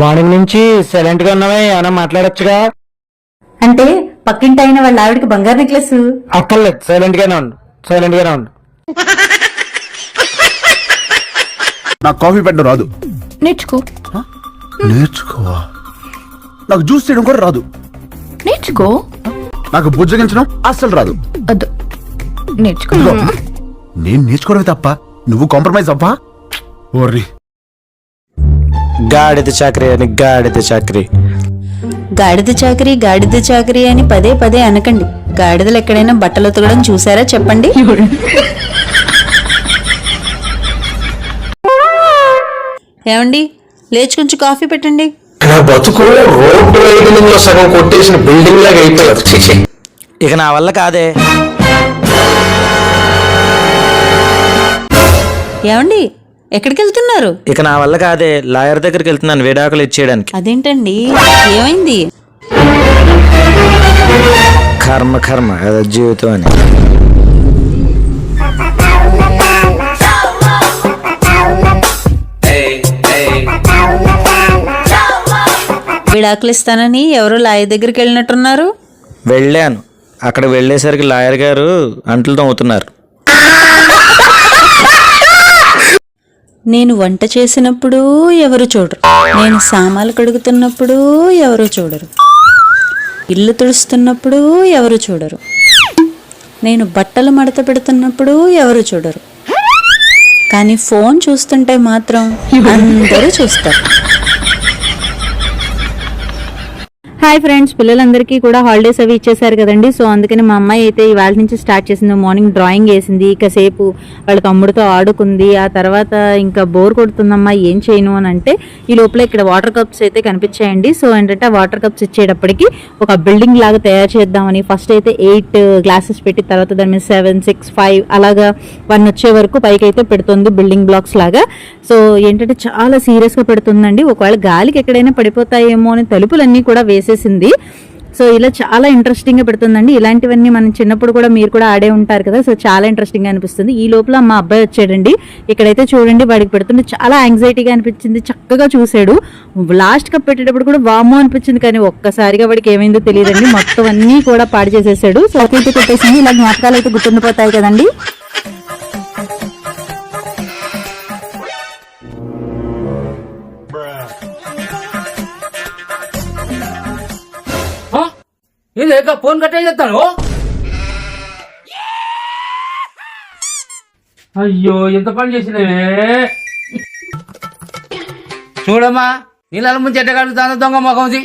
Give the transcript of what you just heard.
Morning నుంచి సైలెంట్గా ఉన్నావే ఏమైనా మాట్లాడొచ్చుగా? అంటే పక్కింటి అయిన వాళ్ళ ఆవిడకి బంగారు నెక్లెస్ అక్కర్లేదు సైలెంట్ గానే ఉండు సైలెంట్ గానే ఉండు. నాకు కాఫీ పెట్టడం రాదు. నేర్చుకో. నేర్చుకోవా నాకు జ్యూస్ చేయడం కూడా రాదు. నేర్చుకో. నాకు బుజ్జగించడం అస్సలు రాదు. నేర్చుకో. నేను నేర్చుకోవడమే తప్ప నువ్వు కాంప్రమైజ్ అవ్వా? ఓర్రి గాడిద చాకరీ అని గాడిద చాకరీ. గాడిద చాకరీ గాడిద చాకరీ అని పదే పదే అనకండి. గాడిదలు ఎక్కడైనా బట్టలు ఉతకడం చూసారా చెప్పండి? ఏమండి? లేచి కొంచెం కాఫీ పెట్టండి. నా బతుకు రోడ్డు సగం కొట్టేసిన బిల్డింగ్ లాగా అయిపోయారు ఇక నా వల్ల కాదే. ఏమండి? ఎక్కడికి వెళ్తున్నారు ఇక నా వల్ల కాదే లాయర్ దగ్గరికి వెళ్తున్నాను విడాకులు ఇచ్చేయడానికి. అదేంటండి? ఏమైంది? కర్మ కర్మ అదే జీవితం అని. విడాకులు ఇస్తానని ఎవరో లాయ దగ్గరికి వెళ్ళినట్టున్నారు? వెళ్ళాను. అక్కడ వెళ్ళేసరికి లాయర్ గారు అంట్లు తోముతున్నారు. నేను వంట చేసినప్పుడు ఎవరు చూడరు. నేను సామాన్లు కడుగుతున్నప్పుడు ఎవరు చూడరు. ఇల్లు తుడుస్తున్నప్పుడు ఎవరు చూడరు. నేను బట్టలు మడత పెడుతున్నప్పుడు ఎవరు చూడరు. కానీ ఫోన్ చూస్తుంటే మాత్రం అందరూ చూస్తారు. హాయ్ ఫ్రెండ్స్ పిల్లలందరికీ కూడా హాలిడేస్ అవి ఇచ్చేసారు కదండి. సో అందుకని మా అమ్మాయి అయితే ఇవాళ నుంచి స్టార్ట్ చేసింది మార్నింగ్ డ్రాయింగ్ వేసింది. కాసేపు వాళ్ళ తమ్ముడితో ఆడుకుంది. ఆ తర్వాత ఇంకా బోర్ కొడుతుందమ్మా ఏం చేయను అని అంటే ఈ లోపల ఇక్కడ వాటర్ కప్స్ అయితే కనిపించాయండి. సో ఏంటంటే వాటర్ కప్స్ ఇచ్చేటప్పటికి ఒక బిల్డింగ్ లాగా తయారు చేద్దామని ఫస్ట్ అయితే ఎయిట్ గ్లాసెస్ పెట్టి తర్వాత దాని మీద సెవెన్ సిక్స్ ఫైవ్ అలాగా వన్ వచ్చే వరకు పైకి అయితే పెడుతుంది బిల్డింగ్ బ్లాక్స్ లాగా. సో ఏంటంటే చాలా సీరియస్గా పెడుతుందండి. ఒకవేళ గాలికి ఎక్కడైనా పడిపోతాయేమో అని తలుపులన్నీ కూడా చేసింది. సో ఇలా చాలా ఇంట్రెస్టింగ్గా పెడుతుందండి. ఇలాంటివన్నీ మనం చిన్నప్పుడు కూడా మీరు కూడా ఆడే ఉంటారు కదా సో చాలా ఇంట్రెస్టింగ్గా అనిపిస్తుంది. ఈ లోపల మా అబ్బాయి వచ్చాడండి. ఇక్కడైతే చూడండి వాడికి పెడుతుంటే చాలా యాంగ్జైటీగా అనిపించింది. చక్కగా చూసాడు లాస్ట్ కప్ పెట్టేటప్పుడు కూడా వామో అనిపించింది కానీ ఒక్కసారిగా వాడికి ఏమైందో తెలియదండి. మొత్తం అన్నీ కూడా పాడు చేసేసాడు. సో అయితే పెట్టేసింది ఇలా జ్ఞాపకాలు అయితే గుర్తుండిపోతాయి కదండి. లేక ఫోన్ కట్టే చేస్తాను? అయ్యో ఎంత పని చేసినవే చూడమ్మా నీళ్ళ ముందు ఎట్ట కడుగుతాను దొంగ మొఖంది